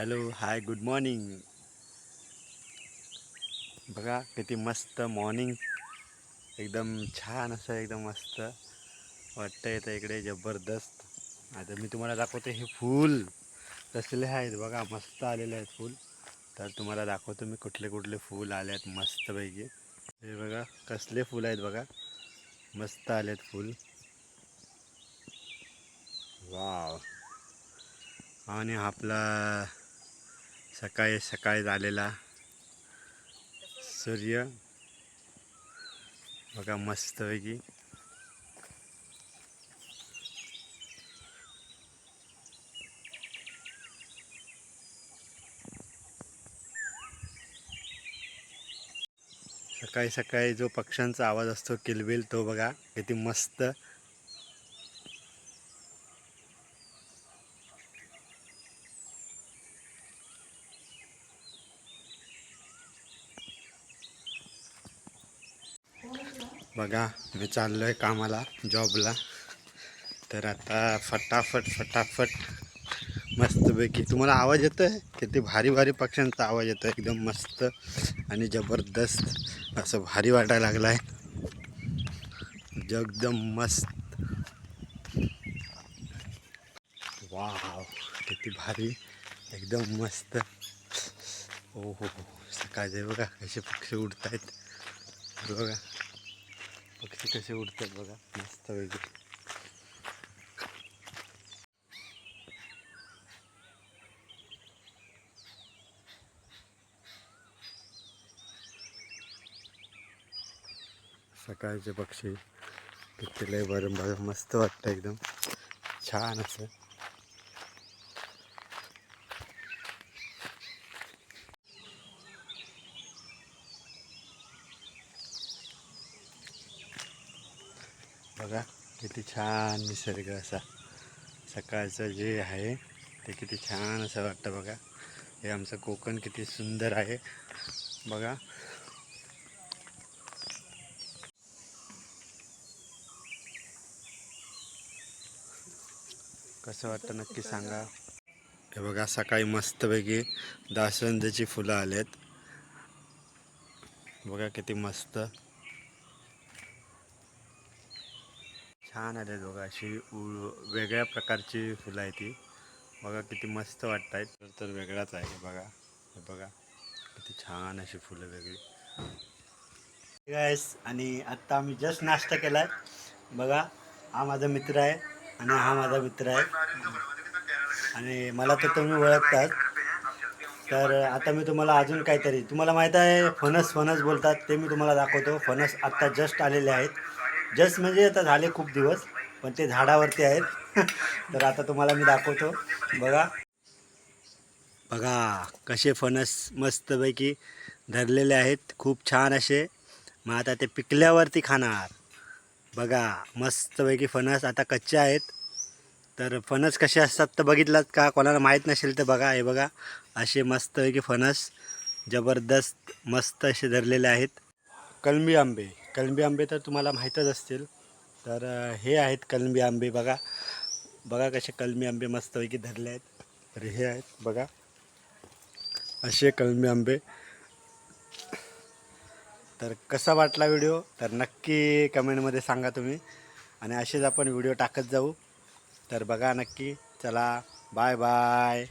Hello hi good morning बघा किती मस्त मॉर्निंग एकदम छान असं एकदम मस्त वाटतं येतं इकडे जबरदस्त. आता मी तुम्हाला दाखवतो हे फूल. कसले आहेत बघा मस्त आलेले आहेत फूल. तर तुम्हाला दाखवतो मी कुठले कुठले फूल आले आहेत मस्तपैकी. हे बघा कसले फूल आहेत बघा. मस्त आले आहेत फूल. वाव. आणि आपला सकाळी सकाळी झालेला सूर्य. बघा मस्तपैकी सकाळी सकाळी जो पक्ष्यांचा आवाज असतो किलबिल तो बघा किती मस्त. बघा मी चाललो आहे कामाला जॉबला तर आता फटाफट फटाफट मस्तपैकी. तुम्हाला आवाज येतो आहे किती भारी भारी पक्ष्यांचा आवाज येतो आहे एकदम मस्त आणि जबरदस्त असं भारी वाटायला लागलं आहे एकदम मस्त. वाव किती भारी. एकदम मस्त. हो हो हो सकाळचे बघा कसे पक्षी उडत आहेत बघा. पक्षी कसे उडतात बघा मस्त वेगळे सकाळचे पक्षी किती लय बरं बरं मस्त वाटतं एकदम. छान असं. बघा किती छान निसर्ग असा. सकाळचं जे आहे ते किती छान असं वाटतं बघा. हे आमचं कोकण किती सुंदर आहे. बघा. कसं वाटतं नक्की सांगा. हे बघा सकाळी मस्तपैकी दासवंदीची फुलं आलेत. बघा किती मस्त. छान आले बघा अशी वेगळ्या प्रकारची फुलं आहे ती बघा किती मस्त वाटत आहेत तर तर वेगळाच आहे बघा हे बघा. किती छान अशी फुलं वेगळी. गायस आणि आत्ता आम्ही जस्ट नाश्ता केला आहे बघा हा माझा मित्र आहे आणि हा माझा मित्र आहे. आणि मला तर तुम्ही ओळखतात तर आता मी तुम्हाला अजून काहीतरी तुम्हाला माहीत आहे फणस फणस बोलतात ते मी तुम्हाला दाखवतो. फणस आत्ता जस्ट आलेले आहेत. जस्ट म्हणजे आता झाले खूप दिवस पण ते झाडावरती आहेत. तर आता तुम्हाला मी दाखवतो. बघा. बघा कसे फणस मस्तपैकी धरलेले आहेत. खूप छान असे. मग आता ते पिकल्यावरती खाणार. बघा मस्तपैकी फणस आता कच्चे आहेत. तर फणस कसे असतात तर बघितलात का? कोणाला माहीत नसेल तर बघा. हे बघा असे मस्तपैकी फणस जबरदस्त मस्त असे धरलेले आहेत. कलमी आंबे. कलंबी आंबे तर तुम्हाला माहीतच असतील. तर हे आहेत कलंबी आंबे बघा. बघा कसे कलमी आंबे मस्तपैकी धरले आहेत. तर हे आहेत बघा. असे कलमी आंबे. तर कसा वाटला व्हिडिओ? तर नक्की कमेंटमध्ये सांगा तुम्ही. आणि असेच आपण व्हिडिओ टाकत जाऊ. तर बघा नक्की. चला बाय बाय.